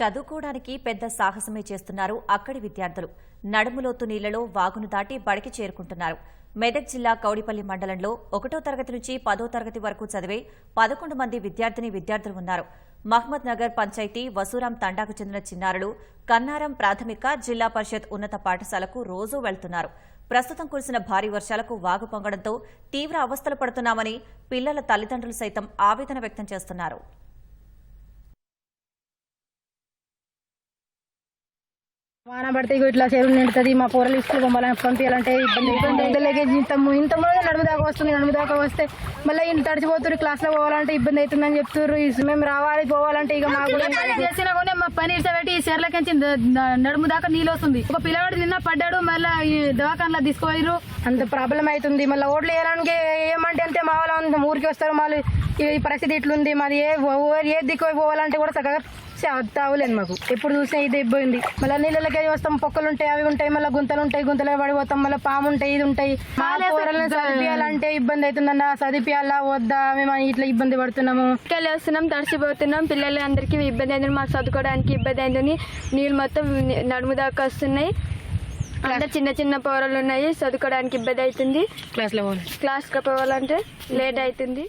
చదువుకోవడానికి పెద్ద సాహసమే చేస్తున్నారు అక్కడి విద్యార్థులు. నడుములోతు నీళ్ళలో వాగును దాటి బడికి చేరుకుంటున్నారు. మెదక్ జిల్లా కౌడిపల్లి మండలంలో ఒకటో తరగతి నుంచి పదో తరగతి వరకు చదివే పదకొండు మంది విద్యార్థిని విద్యార్థులు ఉన్నారు. మహ్మద్ నగర్ పంచాయతీ వసూరాం తండాకు చెందిన చిన్నారులు కన్నారం ప్రాథమిక జిల్లా పరిషత్ ఉన్నత పాఠశాలకు రోజూ వెళ్తున్నారు. ప్రస్తుతం కురిసిన భారీ వర్షాలకు వాగు పొంగడంతో తీవ్ర అవస్థలు పడుతున్నామని పిల్లల తల్లిదండ్రులు సైతం ఆవేదన వ్యక్తం చేస్తున్నారు. వాన పడితే ఇట్లా చెరువు నిండుతుంది మా పూరలు స్కూల్ పంపాలని పంపించాలంటే ఇబ్బంది ఇబ్బంది ఇంత ఇంత ముందు నడుము దాకా వస్తుంది నడుము దాకా వస్తే మళ్ళీ ఇంత తడిచిపోతున్నారు క్లాస్లో పోవాలంటే ఇబ్బంది అవుతుందని చెప్తున్నారు మేము రావాలి పోవాలంటే ఇక మాకు చేసినా కూడా మా పని ఇడిసబెట్టి ఈ చెర్లకించి నడుము దాకా నీళ్ళు వస్తుంది. ఒక పిల్లవాడు నిన్న పడ్డాడు మళ్ళీ ఈ దవాఖానలో తీసుకోలేరు అంత ప్రాబ్లం అవుతుంది. మళ్ళీ ఓట్లు వేయడానికి ఏమంటే అంతే మా వాళ్ళ ఊరికి వస్తారు మళ్ళీ ఈ పరిస్థితి ఇట్లుంది. మాది ఏ ఏ దిక్కు పోవాలంటే కూడా చక్కగా తావలేదు మాకు. ఎప్పుడు చూసినా ఇది ఇబ్బంది మళ్ళీ నీళ్ళకి వస్తాం? పొక్కలు ఉంటాయి అవి ఉంటాయి మళ్ళీ గుంతలు ఉంటాయి గుంతలు పడిపోతాం మళ్ళీ పాము ఉంటాయి ఇది ఉంటాయి. మా కూరలను ఇబ్బంది అవుతుందన్న. చదివియాలా వద్దా? మేము ఇట్లా ఇబ్బంది పడుతున్నాము. ఇంటికి వస్తున్నాం తడిసిపోతున్నాం. పిల్లలు అందరికీ ఇబ్బంది అయింది మాకు చదువుకోవడానికి ఇబ్బంది అయిందని నీళ్ళు మొత్తం నడుము దాకా వస్తున్నాయి. అందరు చిన్న చిన్న పౌరలు ఉన్నాయి. చదువుకోవడానికి ఇబ్బంది అవుతుంది. క్లాస్లో పోవాలి. క్లాస్కి పోవాలంటే లేట్ అవుతుంది.